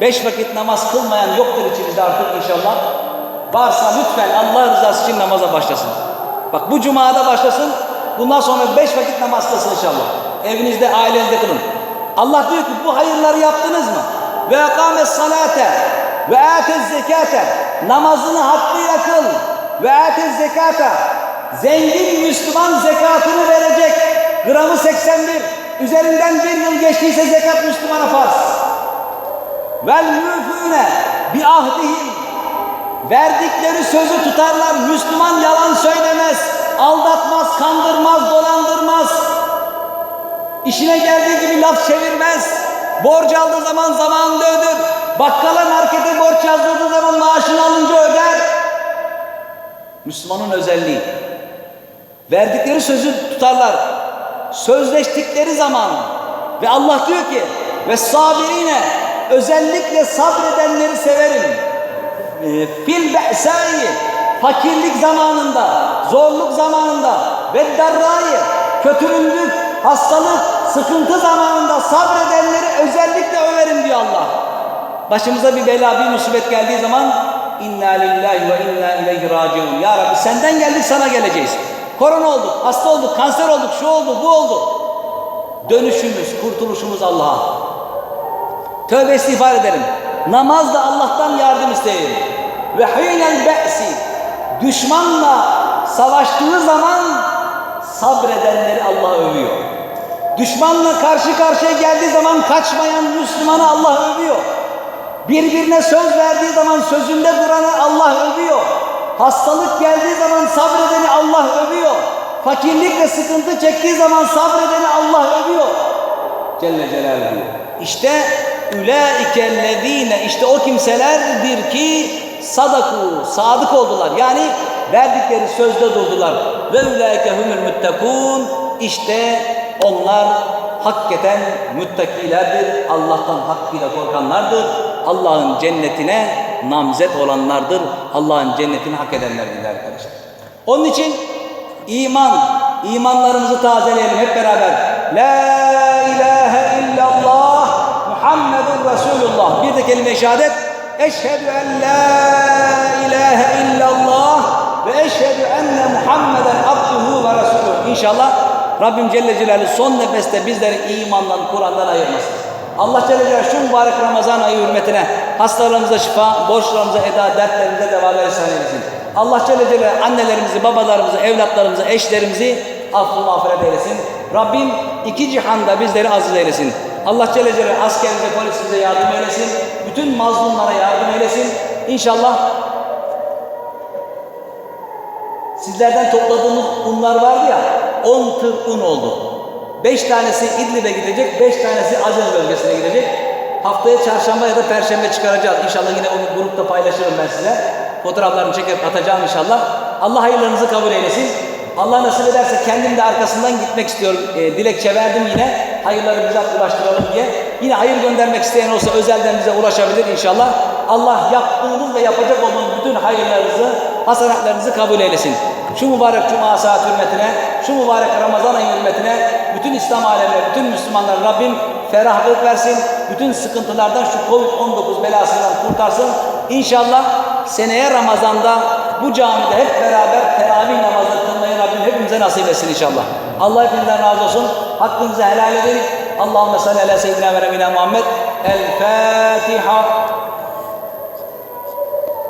Beş vakit namaz kılmayan yoktur içimizde artık inşallah. Varsa lütfen Allah rızası için namaza başlasın. Bak bu cumada başlasın. Bundan sonra beş vakit namaz kılsın inşallah. Evinizde, ailenizde kılın. Allah diyor ki bu hayırları yaptınız mı? Ve ekames salate ve atez zekate. Namazını hakkıyla kıl. Ve atez zekate. Zengin Müslüman zekatını verecek. Gramı 81. Üzerinden bir yıl geçtiyse zekat Müslümana farz. Vel müfüne bi ahdihim. Verdikleri sözü tutarlar. Müslüman yalan söylemez. Aldatmaz, kandırmaz, dolandırmaz. İşine geldiği gibi laf çevirmez. Borç aldığı zaman zamanında öder. Bakkala markete borç yazdırdığı zaman maaşını alınca öder. Müslümanın özelliği. Verdikleri sözü tutarlar. Sözleştikleri zaman ve Allah diyor ki ve sabirine özellikle sabredenleri severim. E, Fil be'sai fakirlik zamanında, zorluk zamanında ve darrayı kötülüklük, hastalık, sıkıntı zamanında sabredenleri özellikle överim diyor Allah. Başımıza bir bela, bir musibet geldiği zaman inna lillahi ve inna ileyhi raciun. Ya Rabbi senden geldik sana geleceğiz. Korona olduk, hasta olduk, kanser olduk, şu oldu, bu oldu. Dönüşümüz, kurtuluşumuz Allah'a. Tövbe istiğfar ederim. Namazda Allah'tan yardım isteyin. Ve hînel be'si düşmanla savaştığı zaman sabredenleri Allah övüyor. Düşmanla karşı karşıya geldiği zaman kaçmayan Müslümanı Allah övüyor. Birbirine söz verdiği zaman sözünde duranı Allah övüyor. Hastalık geldiği zaman sabredeni Allah övüyor. Fakirlik ve sıkıntı çektiği zaman sabredeni Allah övüyor. Celle Celaluhu. İşte ülaikellezine işte o kimselerdir ki sadaku sadık oldular. Yani verdikleri sözde durdular. Ve ülaike muttakun işte onlar hakikaten müttakilerdir. Allah'tan hakkıyla korkanlardır. Allah'ın cennetine namzet olanlardır. Allah'ın cennetini hak edenlerdir arkadaşlar. Onun için iman, imanlarımızı tazeleyelim hep beraber. La Resulullah. Bir de kelime-i şehadet. Eşhedü en la ilahe illallah ve eşhedü enne Muhammeden abduhu ve resuluhu. İnşallah Rabbim Celle Celaluhu son nefeste bizleri imandan, Kur'an'dan ayırmasın. Allah Celle Celaluhu şu mübarek Ramazan ayı hürmetine hastalarımıza şifa, borçlarımıza eda, dertlerimize devalar ihsan eylesin. Allah Celle Celaluhu annelerimizi, babalarımızı, evlatlarımızı, eşlerimizi affı mağfiret eylesin. Rabbim iki cihanda bizleri aziz eylesin. Allah Celle Celaluhu askerimize, polisimize yardım eylesin. Bütün mazlumlara yardım eylesin. İnşallah sizlerden topladığımız unlar vardı ya 10 tır un oldu. 5 tanesi İdlib'e gidecek, 5 tanesi Acez bölgesine gidecek. Haftaya çarşamba ya da perşembe çıkaracağız. İnşallah yine onu grupta paylaşırım ben size. Fotoğraflarını çekip atacağım inşallah. Allah hayırlarınızı kabul eylesin. Allah nasip ederse kendim de arkasından gitmek istiyorum. E, dilekçe verdim yine. Hayırları bize ulaştıralım diye. Yine hayır göndermek isteyen olsa özelden bize ulaşabilir inşallah. Allah yaptığınız ve yapacak olduğunuz bütün hayırlarınızı, hasenatlarınızı kabul eylesin. Şu mübarek Cuma saat hürmetine, şu mübarek Ramazan ayı hürmetine, bütün İslam alemine, bütün Müslümanlar Rabbim ferahlık versin. Bütün sıkıntılardan şu Covid-19 belasından kurtarsın. İnşallah seneye Ramazan'da bu camide hep beraber teravih namazı kılmayı Rabbim hepimize nasip etsin inşallah. Allah hepinizden razı olsun. Hakkınızı helal edin. Allahümme salli ala seyyidina ve nebina Muhammed. El Fatiha.